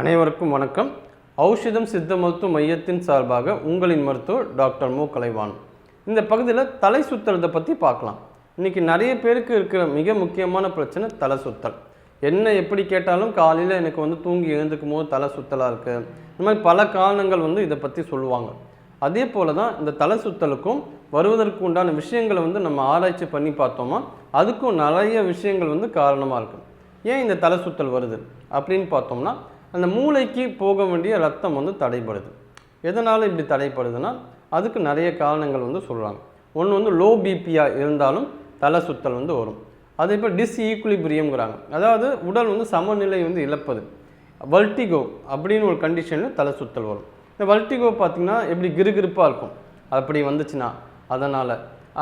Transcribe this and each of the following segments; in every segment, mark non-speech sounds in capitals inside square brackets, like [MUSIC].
அனைவருக்கும் வணக்கம். ஔஷதம் சித்த மருத்துவ மையத்தின் சார்பாக உங்களின் மருத்துவர் டாக்டர் மு. கலைவான் இந்த பகுதியில் தலை சுத்துறதை பற்றி பார்க்கலாம். இன்றைக்கி நிறைய பேருக்கு இருக்கிற மிக முக்கியமான பிரச்சனை தலை சுத்தல். என்ன எப்படி கேட்டாலும் காலையில் எனக்கு வந்து தூங்கி எழுந்துக்கும் போது தலை சுத்தலாக இருக்குது இந்த மாதிரி பல காரணங்கள் வந்து இதை பற்றி சொல்லுவாங்க. அதே போல தான் இந்த தலை சுத்தலுக்கும் வருவதற்கு உண்டான விஷயங்களை வந்து நம்ம ஆராய்ச்சி பண்ணி பார்த்தோமா அதுக்கும் நிறைய விஷயங்கள் வந்து காரணமாக இருக்குது ஏன் இந்த தலை சுத்தல் வருது அப்படின்னு பார்த்தோம்னா அந்த மூளைக்கு போக வேண்டிய ரத்தம் வந்து தடைப்படுது எதனால் இப்படி தடைப்படுதுன்னா அதுக்கு நிறைய காரணங்கள் வந்து சொல்கிறாங்க ஒன்று வந்து லோ பிபியாக இருந்தாலும் தலை சுத்தல் வந்து வரும். அதே இப்போ டிஸ்ஈக்குலிபிரியம்ங்கிறாங்க அதாவது உடல் வந்து சமநிலை வந்து இழப்பது. வல்டிகோ அப்படின்னு ஒரு கண்டிஷனில் தலை சுத்தல் வரும். இந்த வல்டிகோ பார்த்திங்கன்னா எப்படி கிறுகிறுப்பாக இருக்கும். அப்படி வந்துச்சுன்னா அதனால்.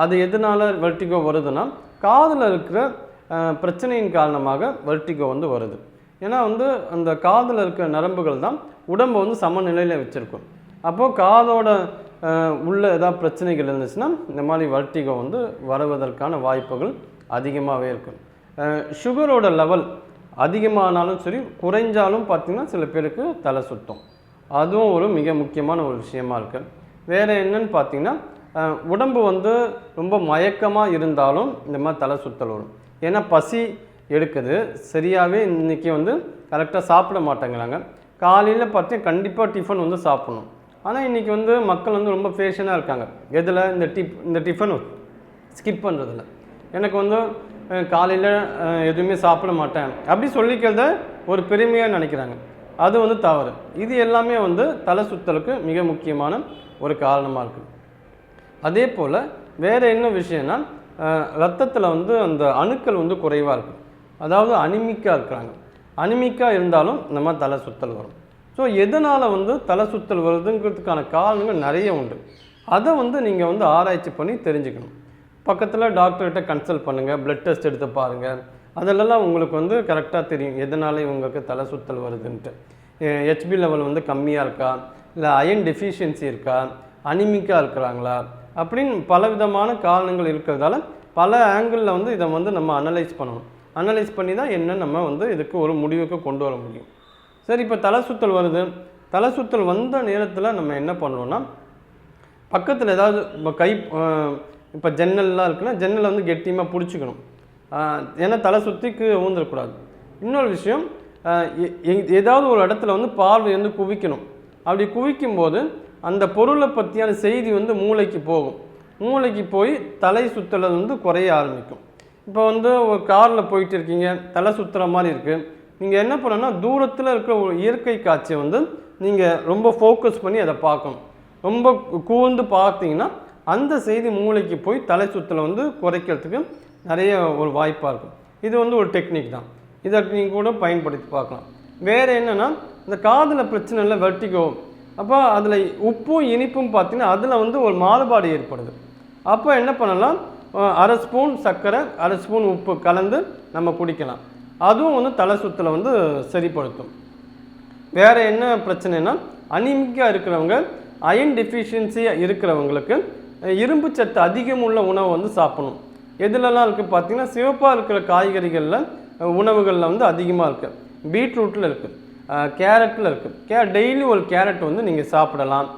அது எதனால் வல்டிகோ வருதுன்னா காதில் இருக்கிற பிரச்சனையின் காரணமாக வல்டிகோ வந்து வருது. ஏன்னா வந்து அந்த காதில் இருக்கிற நரம்புகள் தான் உடம்பை வந்து சமநிலையில் வச்சுருக்கும். அப்போது காதோட உள்ள ஏதாவது பிரச்சனைகள் இருந்துச்சுன்னா இந்த மாதிரி வல்டிகோ வந்து வரவதற்கான வாய்ப்புகள் அதிகமாகவே இருக்கும். சுகரோட லெவல் அதிகமானாலும் சரி குறைஞ்சாலும் பார்த்திங்கன்னா சில பேருக்கு தலை சுத்தம். அதுவும் ஒரு மிக முக்கியமான ஒரு விஷயமா இருக்குது வேறு என்னன்னு பார்த்தீங்கன்னா உடம்பு வந்து ரொம்ப மயக்கமாக இருந்தாலும் இந்த மாதிரி தலை சுத்தல் வரும். ஏன்னா பசி எடுக்குது. சரியாகவே இன்றைக்கி வந்து கரெக்டாக சாப்பிட மாட்டேங்கிறாங்க. காலையில் பார்த்தீங்கன்னா கண்டிப்பாக டிஃபன் வந்து சாப்பிடணும். ஆனால் இன்றைக்கி வந்து மக்கள் வந்து ரொம்ப ஃபேஷனாக இருக்காங்க. எதில்? இந்த டிப் இந்த டிஃபன் ஸ்கிப் பண்ணுறதில்ல எனக்கு வந்து காலையில் எதுவுமே சாப்பிட மாட்டேன். அப்படி சொல்லிக்கிறத ஒரு பெருமையாக நினைக்கிறாங்க. அது வந்து தவறு. இது எல்லாமே வந்து தலை சுத்தலுக்கு மிக முக்கியமான ஒரு காரணமாக இருக்குது அதே போல் வேறு என்ன விஷயம்னா ரத்தத்தில் வந்து அந்த அணுக்கள் வந்து குறைவாக இருக்குது அதாவது அனிமிக்காக இருக்கிறாங்க அனிமிக்காக இருந்தாலும் நம்ம தலை சுத்தல் வரும். ஸோ எதனால் வந்து தலை சுத்தல் வருதுங்கிறதுக்கான காரணங்கள் நிறைய உண்டு. அதை வந்து நீங்கள் வந்து ஆராய்ச்சி பண்ணி தெரிஞ்சுக்கணும். பக்கத்தில் டாக்டர்கிட்ட கன்சல்ட் பண்ணுங்கள் ப்ளட் டெஸ்ட் எடுத்து பாருங்கள் அதிலெல்லாம் உங்களுக்கு வந்து கரெக்டாக தெரியும். எதனால் இவங்களுக்கு தலை சுத்தல் வருதுன்ட்டு. ஹெச்பி லெவல் வந்து கம்மியாக இருக்கா? இல்லை அயன் டெஃபிஷியன்சி இருக்கா? அனிமிக்காக இருக்கிறாங்களா? அப்படின்னு பலவிதமான காரணங்கள் இருக்கிறதால பல ஆங்கிளில் வந்து இதை வந்து நம்ம அனலைஸ் பண்ணணும். அனலைஸ் பண்ணி தான் என்ன நம்ம வந்து இதுக்கு ஒரு முடிவுக்கு கொண்டு வர முடியும். சரி இப்போ தலை சுத்தல் வருது. தலை சுத்தல் வந்த நேரத்தில் நம்ம என்ன பண்ணணும்னா பக்கத்தில் ஏதாவது இப்போ கை இப்போ ஜன்னல்லாம் இருக்குன்னா ஜன்னலை வந்து கெட்டியமாக பிடிச்சிக்கணும். ஏன்னா தலை சுற்றிக்கு ஊந்துடக்கூடாது இன்னொரு விஷயம் ஏதாவது ஒரு இடத்துல வந்து பார்வை வந்து குவிக்கணும். அப்படி குவிக்கும்போது அந்த பொருளை பற்றியான செய்தி வந்து மூளைக்கு போகும். மூளைக்கு போய் தலை சுத்தலை வந்து குறைய ஆரம்பிக்கும். இப்போ வந்து ஒரு காரில் போயிட்டு இருக்கீங்க தலை சுற்றுற மாதிரி இருக்குது நீங்கள் என்ன பண்ணணும்னா தூரத்தில் இருக்கிற ஒரு இயற்கை காட்சியை வந்து நீங்கள் ரொம்ப ஃபோக்கஸ் பண்ணி அதை பார்க்கணும். ரொம்ப கூர்ந்து பார்த்தீங்கன்னா அந்த செய்தி மூளைக்கு போய் தலை சுற்றலை வந்து குறைக்கிறதுக்கு நிறைய ஒரு வாய்ப்பாக இருக்கும். இது வந்து ஒரு டெக்னிக் தான். இதை நீங்கள் கூட பயன்படுத்தி பார்க்கலாம். வேறு என்னென்னா இந்த காதில் பிரச்சனை இல்லை வெர்டிகோ அப்போ அதில் உப்பும் இனிப்பும் பார்த்தீங்கன்னா அதில் வந்து ஒரு மாறுபாடு ஏற்படுது. அப்போ என்ன பண்ணலாம்? அரை ஸ்பூன் சர்க்கரை அரை ஸ்பூன் உப்பு கலந்து நம்ம குடிக்கலாம். அதுவும் வந்து தலை சுத்தில் வந்து சரிப்படுத்தும். வேறு என்ன பிரச்சனைனா அனிமிக்காக இருக்கிறவங்க அயன் டெஃபிஷியன்சியாக இருக்கிறவங்களுக்கு இரும்பு சத்து அதிகம் உள்ள உணவை வந்து சாப்பிடணும். எதுலலாம் இருக்குது பார்த்தீங்கன்னா சிவப்பாக இருக்கிற காய்கறிகளில் உணவுகளில் வந்து அதிகமாக இருக்குது பீட்ரூட்டில் இருக்குது கேரட்டில் இருக்குது கே டெய்லி ஒரு கேரட் வந்து நீங்கள் சாப்பிடலாம்.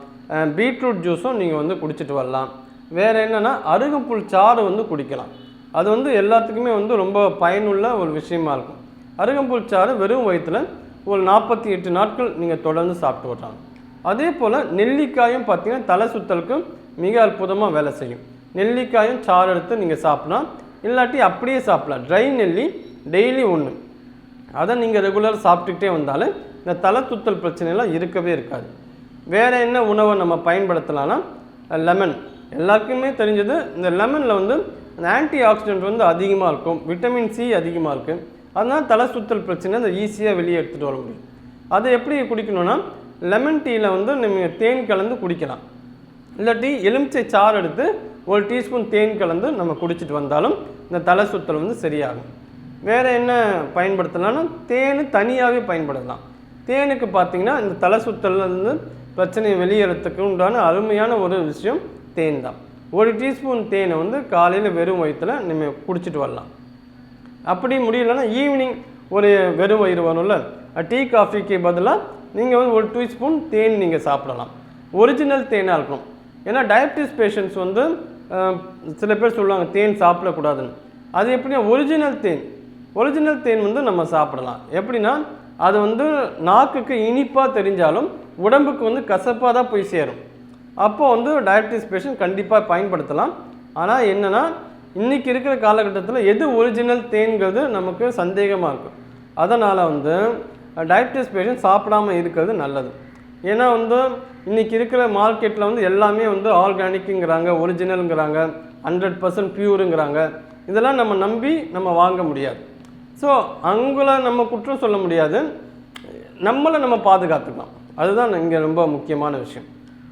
பீட்ரூட் ஜூஸும் நீங்கள் வந்து குடிச்சிட்டு வரலாம். வேறு என்னென்னா அருகம்புல் சாறு வந்து குடிக்கலாம். அது வந்து எல்லாத்துக்குமே வந்து ரொம்ப பயனுள்ள ஒரு விஷயமா இருக்கும். அருகம்புல் சாறு வெறும் வயிற்றில் ஒரு நாற்பத்தி எட்டு நாட்கள் நீங்கள் தொடர்ந்து சாப்பிட்டு வர்றாங்க அதே போல் நெல்லிக்காயும் பார்த்திங்கன்னா தலை சுத்தலுக்கு மிக அற்புதமாக வேலை செய்யும். நெல்லிக்காயும் சாறு எடுத்து நீங்கள் சாப்பிட்லாம். இல்லாட்டி அப்படியே சாப்பிட்லாம். ட்ரை நெல்லி டெய்லி ஒன்று அதை நீங்கள் ரெகுலர் சாப்பிட்டுக்கிட்டே வந்தாலும் இந்த தலை சுத்தல் பிரச்சனைலாம் இருக்கவே இருக்காது. வேறு என்ன உணவை நம்ம பயன்படுத்தலாம்னா லெமன் எல்லாருக்குமே தெரிஞ்சது இந்த லெமனில் வந்து அந்த ஆன்டி ஆக்சிடென்ட் வந்து அதிகமாக இருக்கும் விட்டமின் சி அதிகமாக இருக்குது அதனால் தலை சுத்தல் பிரச்சனை அந்த ஈஸியாக வெளியே எடுத்துகிட்டு வர முடியும். அதை எப்படி குடிக்கணும்னா லெமன் டீயில் வந்து நீங்கள் தேன் கலந்து குடிக்கலாம். இல்லாட்டி எலுமிச்சை சாறு எடுத்து ஒரு டீஸ்பூன் தேன் கலந்து நம்ம குடிச்சிட்டு வந்தாலும் இந்த தலை சுத்தல் வந்து சரியாகும். வேறு என்ன பயன்படுத்தலாம்னா தேன் தனியாகவே பயன்படுத்தலாம். தேனுக்கு பார்த்தீங்கன்னா இந்த தலை சுத்தல் இருந்து பிரச்சனையை வெளியேறதுக்கு உண்டான அருமையான ஒரு விஷயம் தேன் தான். ஒரு டீஸ்பூன் தேனை வந்து காலையில் வெறும் வயிற்றில் நம்ம குடிச்சிட்டு வரலாம். அப்படி முடியலன்னா ஈவினிங் ஒரு வெறும் வயிறு வரும்ல டீ காஃபிக்கு பதிலாக நீங்கள் வந்து ஒரு டீஸ்பூன் தேன் நீங்கள் சாப்பிடலாம். ஒரிஜினல் தேனாக இருக்கணும். ஏன்னா டயபிட்டிஸ் பேஷண்ட்ஸ் வந்து சில பேர் சொல்லுவாங்க தேன் சாப்பிடக்கூடாதுன்னு. அது எப்படின்னா ஒரிஜினல் தேன். ஒரிஜினல் தேன் வந்து நம்ம சாப்பிடலாம். எப்படின்னா அது வந்து நாக்குக்கு இனிப்பாக தெரிஞ்சாலும் உடம்புக்கு வந்து கசப்பாக தான் போய் சேரும். அப்போ வந்து டயபெட்டிஸ் பேஷண்ட் கண்டிப்பாக பயன்படுத்தலாம். ஆனால் என்னென்னா இன்றைக்கி இருக்கிற காலகட்டத்தில் எது ஒரிஜினல் தேன்கிறது நமக்கு சந்தேகமாக இருக்கும். அதனால் வந்து டயபெட்டிஸ் பேஷண்ட் சாப்பிடாம இருக்கிறது நல்லது. ஏன்னா வந்து இன்றைக்கி இருக்கிற மார்க்கெட்டில் வந்து எல்லாமே வந்து ஆர்கானிக்குங்கிறாங்க ஒரிஜினலுங்கிறாங்க ஹண்ட்ரட் பர்சன்ட் பியூருங்கிறாங்க இதெல்லாம் நம்ம நம்பி நம்ம வாங்க முடியாது. ஸோ அவங்கள நம்ம குற்றம் சொல்ல முடியாது. நம்மளை நம்ம பாதுகாத்துக்கலாம். அதுதான் இங்கே ரொம்ப முக்கியமான விஷயம்.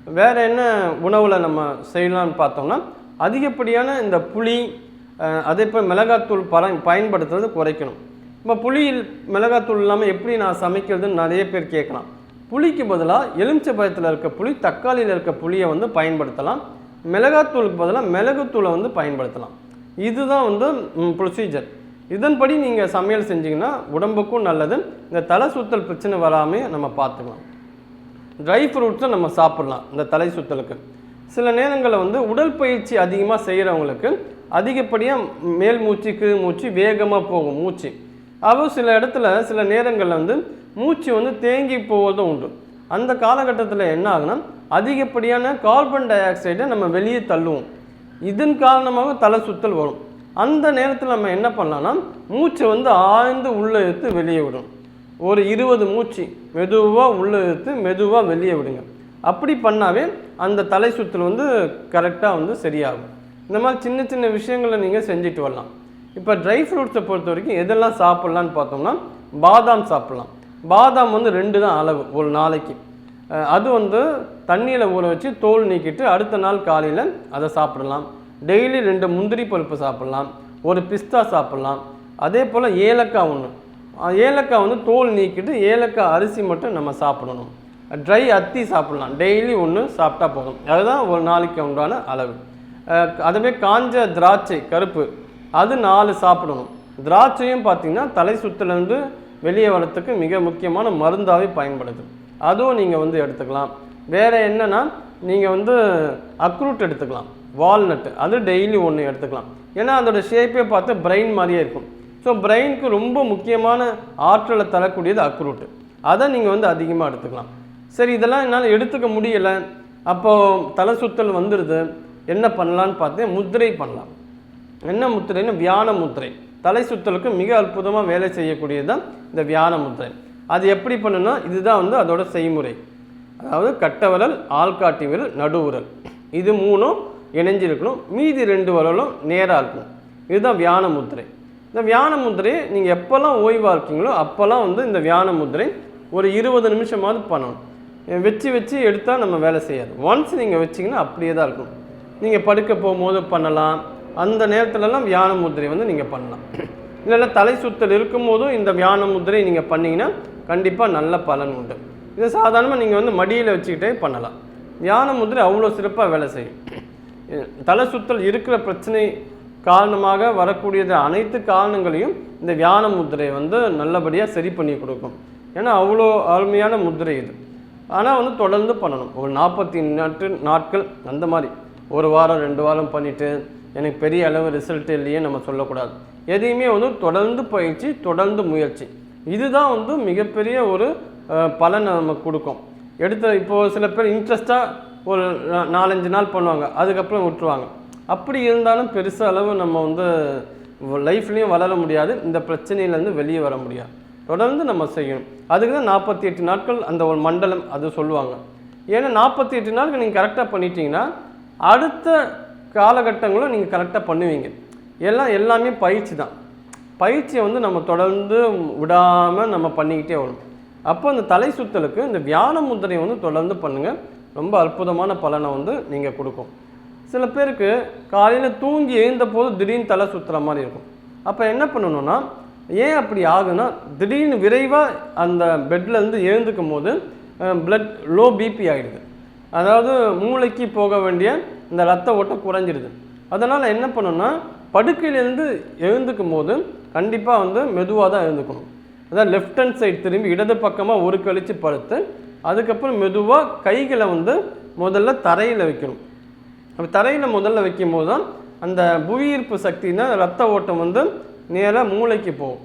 வேறு என்ன உணவில் நம்ம செய்யலாம்னு பார்த்தோம்னா அதிகப்படியான இந்த புளி அதே போல் மிளகாத்தூள் பல பயன்படுத்துறது குறைக்கணும். இப்போ புளி மிளகாத்தூள் இல்லாமல் எப்படி நான் சமைக்கிறதுன்னு நிறைய பேர் கேட்கலாம். புளிக்கு பதிலாக எலுமிச்சை பழத்தில் இருக்க புளி தக்காளியில் இருக்க புளியை வந்து பயன்படுத்தலாம். மிளகாத்தூளுக்கு பதிலாக மிளகுத்தூளை வந்து பயன்படுத்தலாம். இதுதான் வந்து ப்ரொசீஜர் இதன்படி நீங்கள் சமையல் செஞ்சிங்கன்னா உடம்புக்கும் நல்லது. இந்த தலை சுத்தல் பிரச்சனை வராமல் நம்ம பார்த்துக்கலாம். ட்ரை ஃப்ரூட்ஸை நம்ம சாப்பிட்லாம் இந்த தலை சுத்தலுக்கு. சில நேரங்களில் வந்து உடற்பயிற்சி அதிகமாக செய்கிறவங்களுக்கு அதிகப்படியாக மேல் மூச்சு கீழ் மூச்சு வேகமாக போகும் மூச்சு. அதுவும் சில இடத்துல சில நேரங்களில் வந்து மூச்சு வந்து தேங்கி போவதும் உண்டு. அந்த காலகட்டத்தில் என்ன ஆகுனா அதிகப்படியான கார்பன் டை ஆக்சைடை நம்ம வெளியே தள்ளுவோம். இதன் காரணமாக தலை சுத்தல் வரும். அந்த நேரத்தில் நம்ம என்ன பண்ணலாம்னா மூச்சை வந்து ஆழ்ந்து உள்ளே எடுத்து வெளியே விடும் ஒரு இருபது மூச்சு மெதுவாக உள்ளே இழுத்து மெதுவாக வெளியே விடுங்க. அப்படி பண்ணாவே அந்த தலை சுத்தல் வந்து கரெக்டாக வந்து சரியாகும். இந்த மாதிரி சின்ன சின்ன விஷயங்களை நீங்கள் செஞ்சுட்டு வரலாம். இப்போ ட்ரை ஃப்ரூட்ஸை பொறுத்த வரைக்கும் எதெல்லாம் சாப்பிட்லான்னு பார்த்தோம்னா பாதாம் சாப்பிட்லாம். பாதாம் வந்து ரெண்டு தான் அளவு ஒரு நாளைக்கு. அது வந்து தண்ணியில் ஊற வச்சு தோல் நீக்கிட்டு அடுத்த நாள் காலையில் அதை சாப்பிடலாம். டெய்லி ரெண்டு முந்திரி பருப்பு சாப்பிட்லாம். ஒரு பிஸ்தா சாப்பிட்லாம். அதே போல் ஏலக்காய் ஒன்று ஏலக்காய் வந்து தோல் நீக்கிட்டு ஏலக்காய் அரிசி மட்டும் நம்ம சாப்பிடணும். ட்ரை அத்தி சாப்பிடலாம். டெய்லி ஒன்று சாப்பிட்டா போதும். அதுதான் ஒரு நாளைக்கு உண்டான அளவு. அதுவே காஞ்ச திராட்சை கருப்பு அது நாலு சாப்பிடணும். திராட்சையும் பார்த்தீங்கன்னா தலை சுத்துலேருந்து வெளியே வரத்துக்கு மிக முக்கியமான மருந்தாகவே பயன்படுது. அதுவும் நீங்கள் வந்து எடுத்துக்கலாம். வேறு என்னென்னா நீங்கள் வந்து அக்ரூட் எடுத்துக்கலாம். வால்நட்டு அது டெய்லி ஒன்று எடுத்துக்கலாம். ஏன்னா அதோட ஷேப்பே பார்த்து பிரெயின் மாதிரியே இருக்கும். ஸோ பிரெயினுக்கு ரொம்ப முக்கியமான ஆற்றலை தரக்கூடியது அக்ரூட்டு அதை நீங்கள் வந்து அதிகமாக எடுத்துக்கலாம். சரி இதெல்லாம் என்னால் எடுத்துக்க முடியலை. அப்போது தலை சுத்தல் வந்துடுது என்ன பண்ணலான்னு பார்த்து முத்திரை பண்ணலாம். என்ன முத்திரைன்னு வியான முத்திரை. தலை சுத்தலுக்கு மிக அற்புதமாக வேலை செய்யக்கூடியது தான் இந்த வியான முத்திரை. அது எப்படி பண்ணுன்னா இதுதான் வந்து அதோட செய்முறை. அதாவது கட்டவிரல் ஆள்காட்டி விரல் நடுவுரல் இது மூணும் இணைஞ்சிருக்கணும். மீதி ரெண்டு விரலும் நேராக இருக்கணும். இதுதான் வியான முத்திரை. இந்த வியான முதிரை நீங்கள் எப்போல்லாம் ஓய்வாக இருக்கீங்களோ அப்போல்லாம் வந்து இந்த வியான முதிரை ஒரு இருபது நிமிஷமாவது பண்ணணும். வச்சு வச்சு எடுத்தால் நம்ம வேலை செய்யாது. ஒன்ஸ் நீங்கள் வச்சிங்கன்னா அப்படியே தான் இருக்கும். நீங்கள் படுக்க போகும்போது பண்ணலாம். அந்த நேரத்துலலாம் வியான முதிரை வந்து நீங்கள் பண்ணலாம். [CLEARS THROAT] இல்லைன்னா தலை சுத்தல் இருக்கும்போதும் இந்த வியான முதிரை நீங்கள் பண்ணிங்கன்னா கண்டிப்பாக நல்ல பலன் உண்டு. இதை சாதாரணமாக நீங்கள் வந்து மடியில் வச்சுக்கிட்டே பண்ணலாம். வியான முதிரை அவ்வளோ சிறப்பாக வேலை செய்யும். [CLEARS THROAT] தலை சுத்தல் இருக்கிற பிரச்சனை காரணமாக வரக்கூடியது அனைத்து காரணங்களையும் இந்த வியான முத்திரை வந்து நல்லபடியாக சரி பண்ணி கொடுக்கும். ஏன்னா அவ்வளோ அருமையான முத்திரை இது. ஆனால் வந்து தொடர்ந்து பண்ணணும். ஒரு நாற்பத்தி நாட்டு நாட்கள் அந்த மாதிரி. ஒரு வாரம் ரெண்டு வாரம் பண்ணிவிட்டு எனக்கு பெரிய அளவு ரிசல்ட் இல்லையே நம்ம சொல்லக்கூடாது. எதையுமே வந்து தொடர்ந்து பயிற்சி தொடர்ந்து முயற்சி. இதுதான் வந்து மிகப்பெரிய ஒரு பலன் பலனை நமக்கு கொடுக்கும். எடுத்த இப்போது சில பேர் இன்ட்ரெஸ்ட்டாக ஒரு நாலஞ்சு நாள் பண்ணுவாங்க. அதுக்கப்புறம் விட்டுருவாங்க. அப்படி இருந்தாலும் பெருசாக அளவு நம்ம வந்து லைஃப்லேயும் வளர முடியாது. இந்த பிரச்சனையிலேருந்து வெளியே வர முடியாது. தொடர்ந்து நம்ம செய்யணும். அதுக்கு தான் நாற்பத்தி எட்டு நாட்கள் அந்த ஒரு மண்டலம் அது சொல்லுவாங்க. ஏன்னா நாற்பத்தி எட்டு நாட்கள் நீங்கள் கரெக்டாக பண்ணிட்டீங்கன்னா அடுத்த காலகட்டங்களும் நீங்கள் கரெக்டாக பண்ணுவீங்க. எல்லாம் எல்லாமே பயிற்சி தான். பயிற்சியை வந்து நம்ம தொடர்ந்து விடாமல் நம்ம பண்ணிக்கிட்டே வரணும். அப்போ அந்த தலை சுத்தலுக்கு இந்த வியான முத்திரையை வந்து தொடர்ந்து பண்ணுங்கள் ரொம்ப அற்புதமான பலனை வந்து நீங்கள் கொடுக்கும். சில பேருக்கு காலையில் தூங்கி எழுந்த போது திடீர்னு தலை சுற்றுற மாதிரி இருக்கும். அப்போ என்ன பண்ணணும்னா ஏன் அப்படி ஆகுனா திடீர்னு விரைவாக அந்த பெட்லேருந்து எழுந்துக்கும் போது பிளட் லோ பிபி ஆகிடுது அதாவது மூளைக்கு போக வேண்டிய இந்த ரத்த ஓட்டம் குறைஞ்சிடுது. அதனால் என்ன பண்ணணும்னா படுக்கையிலேருந்து எழுந்துக்கும் போது கண்டிப்பாக வந்து மெதுவாக தான் எழுந்துக்கணும். அதான் லெஃப்ட் ஹேண்ட் சைடு திரும்பி இடது பக்கமாக ஒரு கழிச்சு படுத்து அதுக்கப்புறம் மெதுவாக கைகளை வந்து முதல்ல தரையில் வைக்கணும். அப்போ தரையில் முதல்ல வைக்கும்போது தான் அந்த புவியீர்ப்பு சக்தினா ரத்த ஓட்டம் வந்து நேராக மூளைக்கு போகும்.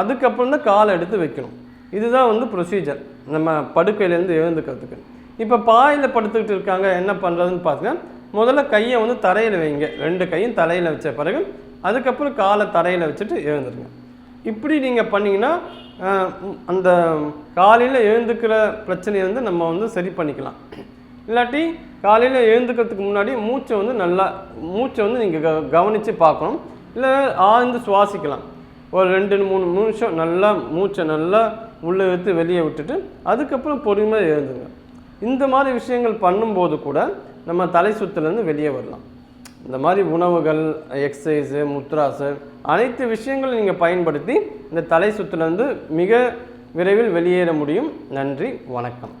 அதுக்கப்புறம் தான் காலை எடுத்து வைக்கணும். இதுதான் வந்து ப்ரொசீஜர் நம்ம படுக்கையிலேருந்து எழுந்துக்கிறதுக்கு. இப்போ பாயில் படுத்துக்கிட்டு இருக்காங்க என்ன பண்ணுறதுன்னு பார்த்தீங்கன்னா முதல்ல கையை வந்து தரையில் வைங்க. ரெண்டு கையும் தலையில் வச்ச பிறகு அதுக்கப்புறம் காலை தரையில் வச்சுட்டு எழுந்துருங்க. இப்படி நீங்கள் பண்ணிங்கன்னா அந்த காலையில் எழுந்துக்கிற பிரச்சனையை வந்து நம்ம வந்து சரி பண்ணிக்கலாம். இல்லாட்டி காலையில் எழுந்துக்கிறதுக்கு முன்னாடி மூச்சை வந்து நல்லா மூச்சை வந்து நீங்கள் க கவனித்து பார்க்கணும். இல்லை ஆழ்ந்து சுவாசிக்கலாம். ஒரு ரெண்டு மூணு நிமிஷம் நல்லா மூச்சை நல்லா உள்ளே எடுத்து வெளியே விட்டுட்டு அதுக்கப்புறம் பொறுமையாக எழுந்துங்க. இந்த மாதிரி விஷயங்கள் பண்ணும்போது கூட நம்ம தலை சுற்றுலேருந்து வெளியே வரலாம். இந்த மாதிரி உணவுகள் எக்ஸசைஸு முத்ராஸு அனைத்து விஷயங்களும் நீங்கள் பயன்படுத்தி இந்த தலை சுற்றுலேருந்து மிக விரைவில் வெளியேற முடியும். நன்றி வணக்கம்.